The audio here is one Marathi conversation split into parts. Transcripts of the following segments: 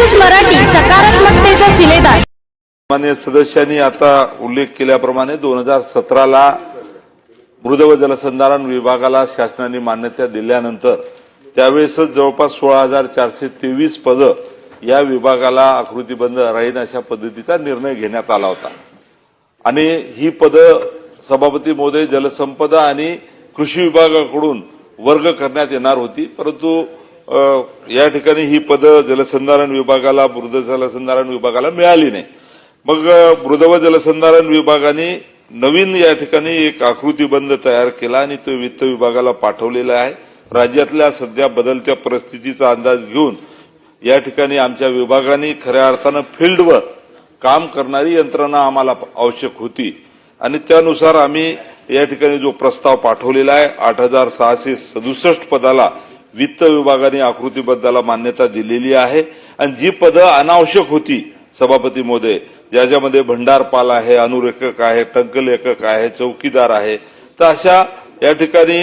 न्यूज मराठी सकारात्मकतेचा शिलेदार. माननीय सदस्यांनी आता उल्लेख केल्याप्रमाणे दोन हजार सतराला मृद व जलसंधारण विभागाला शासनाने मान्यता दिल्यानंतर त्यावेळेसच जवळपास सोळा हजार चारशे तेवीस पदं या विभागाला आकृतीबंद राहीन अशा पद्धतीचा निर्णय घेण्यात आला होता. आणि ही पदं सभापती महोदय जलसंपदा आणि कृषी विभागाकडून वर्ग करण्यात येणार होती परंतु या ठिकाणी ही पदं जलसंधारण विभागाला मृद जलसंधारण विभागाला मिळाली नाही. मग मृद व जलसंधारण विभागाने नवीन या ठिकाणी एक आकृतीबंध तयार केला आणि तो वित्त विभागाला पाठवलेला आहे. राज्यातल्या सध्या बदलत्या परिस्थितीचा अंदाज घेऊन या ठिकाणी आमच्या विभागाने खऱ्या अर्थानं फील्डवर काम करणारी यंत्रणा आम्हाला आवश्यक होती. आणि त्यानुसार आम्ही या ठिकाणी जो प्रस्ताव पाठवलेला आहे आठ हजार सहाशे सदुसष्ट पदाला वित्त विभागाने आकृतीबद्धाला मान्यता दिलेली आहे. आणि जी पदं अनावश्यक होती सभापती महोदय ज्याच्यामध्ये भंडारपाल आहे अनुरेखक आहे टंकलेखक आहे चौकीदार आहे तर अशा या ठिकाणी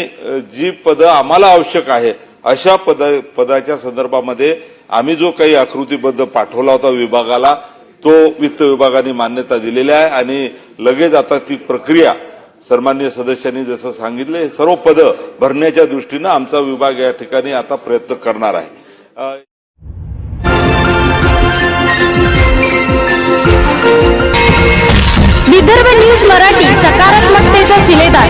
जी पदं आम्हाला आवश्यक आहे अशा पद पदाच्या संदर्भामध्ये आम्ही जो काही आकृतीबद्ध पाठवला होता विभागाला तो वित्त विभागाने मान्यता दिलेली आहे. आणि लगेच आता ती प्रक्रिया सन्मान्य सदस्यांनी जसं सांगितलं हे सर्व पदं भरण्याच्या दृष्टीनं आमचा विभाग या ठिकाणी आता प्रयत्न करणार आहे. विदर्भ न्यूज मराठी सकारात्मकतेचा शिलेदार.